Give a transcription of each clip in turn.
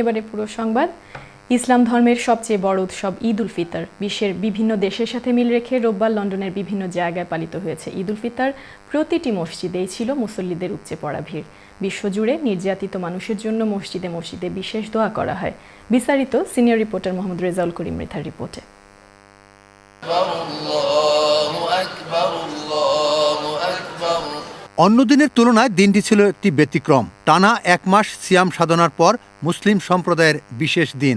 এবারে পুরো সংবাদ। ইসলাম ধর্মের সবচেয়ে বড় উৎসব ঈদ উল ফিতর। বিশ্বের বিভিন্ন দেশের সাথে মিল রেখে রোববার লন্ডনের বিভিন্ন জায়গায় পালিত হয়েছে ঈদ উল ফিতর। প্রতিটি মসজিদেই ছিল মুসল্লিদের উপচে পড়া ভিড়। বিশ্বজুড়ে নির্যাতিত মানুষের জন্য মসজিদে মসজিদে বিশেষ দোয়া করা হয়। বিস্তারিত সিনিয়র রিপোর্টার মোহাম্মদ রেজাউল করিম রেথার রিপোর্টে। অন্য দিনের তুলনায় দিনটি ছিল একটি ব্যতিক্রম। টানা এক মাস সিয়াম সাধনার পর মুসলিম সম্প্রদায়ের বিশেষ দিন।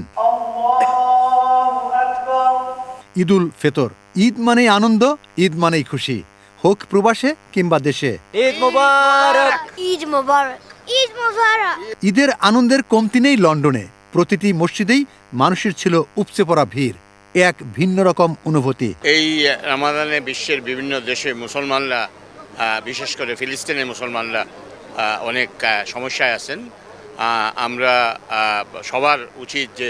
ঈদুল ফেতর। ঈদ মানেই আনন্দ ঈদ মানেই খুশি। হোক প্রবাসে কিংবা দেশে। ঈদ মুবারক। ঈদ মোবারক। ঈদ মোবারক। ঈদের আনন্দের কমতি নেই লন্ডনে। প্রতিটি মসজিদেই মানুষের ছিল উপচে পড়া ভিড়। এক ভিন্ন রকম অনুভূতি। এই রামাদানে বিশ্বের বিভিন্ন দেশে মুসলমানরা বিশেষ করে ফিলিস্তিনের মুসলমানরা অনেক সমস্যায় আছেন। আমরা সবার উচিত যে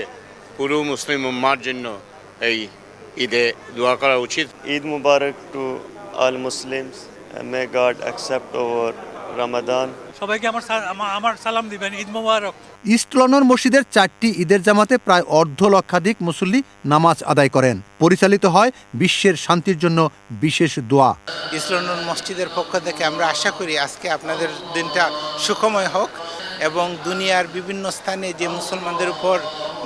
পুরো মুসলিম উম্মার জন্য এই ঈদে দোয়া করা উচিত। Eid Mubarak to all Muslims and may God accept our সবাইকে আমার আমার সালাম দিবেন ঈদ মুবারক। ইস্ট লন্ডন মসজিদের চারটি ঈদের জামাতে প্রায় অর্ধ লক্ষাধিক মুসল্লি নামাজ আদায় করেন। পরিচালিত হয় বিশ্বের শান্তির জন্য বিশেষ দোয়া। ইসলাম মসজিদের পক্ষ থেকে আমরা আশা করি আজকে আপনাদের দিনটা সুখময় হোক এবং দুনিয়ার বিভিন্ন স্থানে যে মুসলমানদের উপর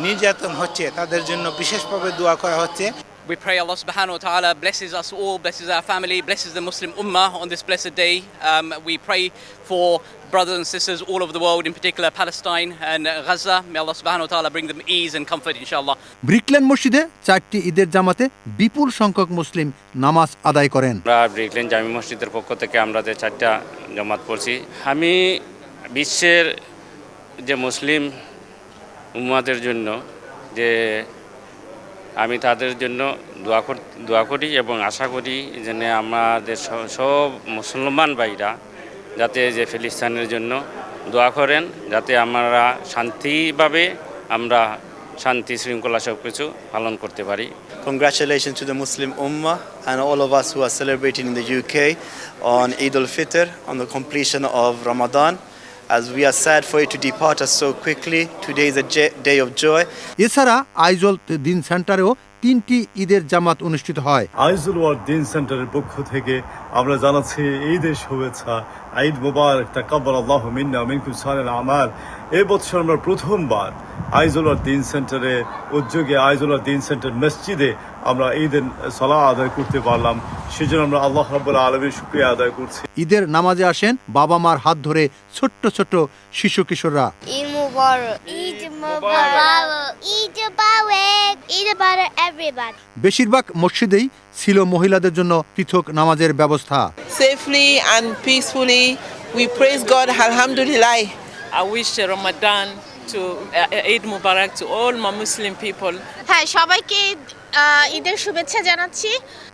নির্যাতন হচ্ছে তাদের জন্য বিশেষভাবে দোয়া করা হচ্ছে। We pray Allah subhanahu wa ta'ala blesses us all, blesses our family, blesses the Muslim ummah on this blessed day. Um, we pray for brothers and sisters all over the world, in particular Palestine and uh, Gaza. May Allah subhanahu wa ta'ala bring them ease and comfort, inshallah. Brick Lane মসজিদে চারটি ঈদের জামাতে বিপুল সংখ্যক মুসলিম নামাজ আদায় করেন আমরা Brick Lane জামি মসজিদের পক্ষ থেকে আমরা যে চারটা জামাত পড়ছি আমি বিশ্বের যে মুসলিম উম্মাদের জন্য যে আমি তাদের জন্য দোয়া কর, দোয়া করি এবং আশা করি যেন আমাদের সব মুসলমান ভাইরা যাতে যে ফিলিস্তানের জন্য দোয়া করেন, যাতে আমরা শান্তিভাবে আমরা শান্তি শৃঙ্খলা সব কিছু পালন করতে পারি। Congratulation two the Muslim Umma and all of us who are celebrating the UK on Eid ul Fitr on the completion of Ramadan As we are sad for it to depart us so quickly, today is a j- day of joy. এছাড়া আইজল দিন সেন্টারেও তিনটি ঈদের জামাত অনুষ্ঠিত হয়। Aizul word দিন সেন্টারের পক্ষ থেকে আমরা জানাচ্ছি ঈদের শুভেচ্ছা। ঈদ মুবারক তাকাব্বাল আল্লাহু মিন্না মিনকুম সালিল আমাল। এই বছর আমরা প্রথমবার আইজুল দিন সেন্টারে উদ্যোগে আইজুল দিন সেন্টার মসজিদে আমরা ঈদের সলা আদায় করতে পারলাম। সেজন্য আমরা আল্লাহ রাব্বুল আলামিনের শুকরিয়া আদায় করছি। ঈদের নামাজে আসেন বাবা মার হাত ধরে ছোট্ট ছোট্ট শিশু কিশোররা। ঈদ মোবারক ঈদ মোবারক ঈদ মোবারক ঈদ মোবারক বেশিরভাগ মসজিদেই ছিল মহিলাদের জন্য পৃথক নামাজের ব্যবস্থা and peacefully. We praise God, Alhamdulillah. I wish Ramadan to uh, Eid Mubarak to all my Muslim people. হ্যাঁ সবাইকে ঈদের শুভেচ্ছা জানাচ্ছি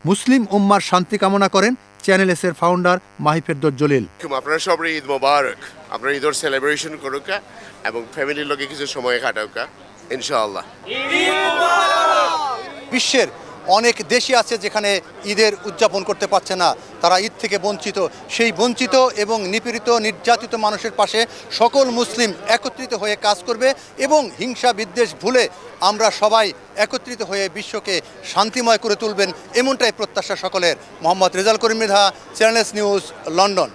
মুসলিম উম্মার শান্তি কামনা করেন চ্যানেল এস এর ফাউন্ডার মাহিফেরদর জলিল। আপনারা সবাই ঈদ মোবারক। আপনার ঈদর সেলিব্রেশন করুক এবং ফ্যামিলির লোকে কিছু সময় কাটাউকা ইনশাআল্লাহ। বিশ্বের অনেক দেশই আছে যেখানে ঈদের উদযাপন করতে পারছে না। তারা ঈদ থেকে বঞ্চিত। সেই বঞ্চিত এবং নিপীড়িত, নির্যাতিত মানুষের পাশে সকল মুসলিম একত্রিত হয়ে কাজ করবে এবং হিংসা বিদ্বেষ ভুলে আমরা সবাই একত্রিত হয়ে বিশ্বকে শান্তিময় করে তুলবেন, এমনটাই প্রত্যাশা সকলের। Mohammad Rezal Karim Mridha Channel S news, London.